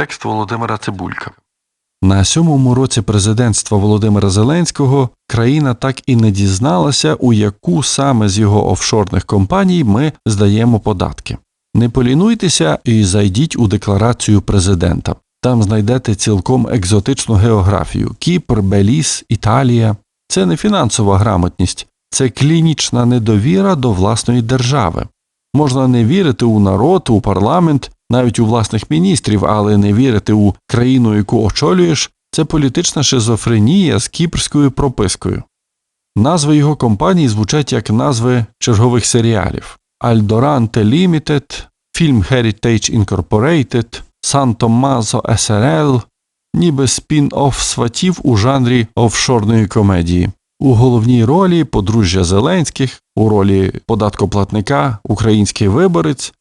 Текст Володимира Цибулька. На сьомому році президентства Володимира Зеленського країна так і не дізналася, у яку саме з його офшорних компаній ми здаємо податки. Не полінуйтеся і зайдіть у декларацію президента. Там знайдете цілком екзотичну географію: Кіпр, Беліс, Італія. Це не фінансова грамотність, це клінічна недовіра до власної держави. Можна не вірити у народ, у парламент, навіть у власних міністрів, але не вірити у країну, яку очолюєш, це політична шизофренія з кіпрською пропискою. Назви його компаній звучать як назви чергових серіалів: Альдоранте Limited, фільм Heritage Incorporated, Сан Томмазо SRL, ніби спін-офф сватів у жанрі офшорної комедії. У головній ролі подружжя Зеленських, у ролі податкоплатника, український виборець.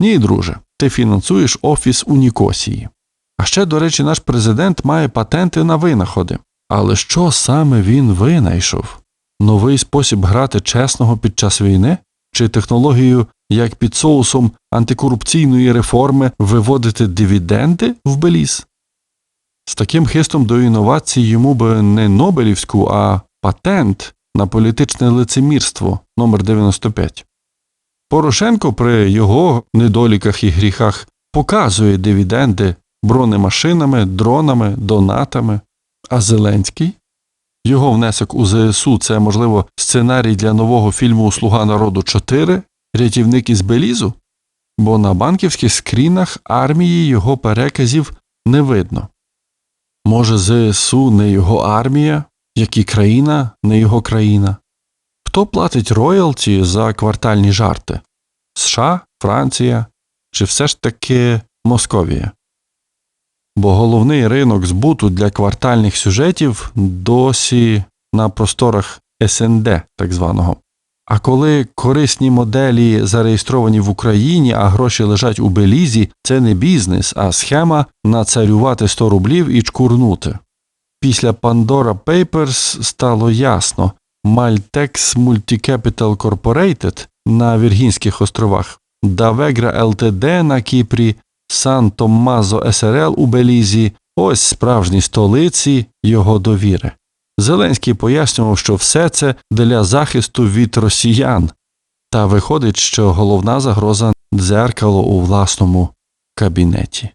Ні, друже, ти фінансуєш офіс у Нікосії. А ще, до речі, наш президент має патенти на винаходи. Але що саме він винайшов? Новий спосіб грати чесного під час війни? Чи технологію, як під соусом антикорупційної реформи виводити дивіденди в Беліз? З таким хистом до інновацій йому би не Нобелівську, а патент на політичне лицемірство номер 95 Порошенко при його недоліках і гріхах показує дивіденди бронемашинами, дронами, донатами. А Зеленський? Його внесок у ЗСУ це, можливо, сценарій для нового фільму Слуга народу 4 Рятівник із Белізу? Бо на банківських скрінах армії його переказів не видно. Може, ЗСУ не його армія, як і країна не його країна. Хто платить роялті за квартальні жарти? США, Франція чи все ж таки Московія? Бо головний ринок збуту для квартальних сюжетів досі на просторах СНД, так званого. А коли корисні моделі зареєстровані в Україні, а гроші лежать у Белізі, це не бізнес, а схема нацарювати 100 рублів і чкурнути. Після Pandora Papers стало ясно, Maltex Multicapital Corporated на Віргінських островах, Давегра ЛТД на Кіпрі, Сан Томмазо СРЛ у Белізі ось справжні столиці його довіри. Зеленський пояснював, що все це для захисту від росіян, та виходить, що головна загроза дзеркало у власному кабінеті.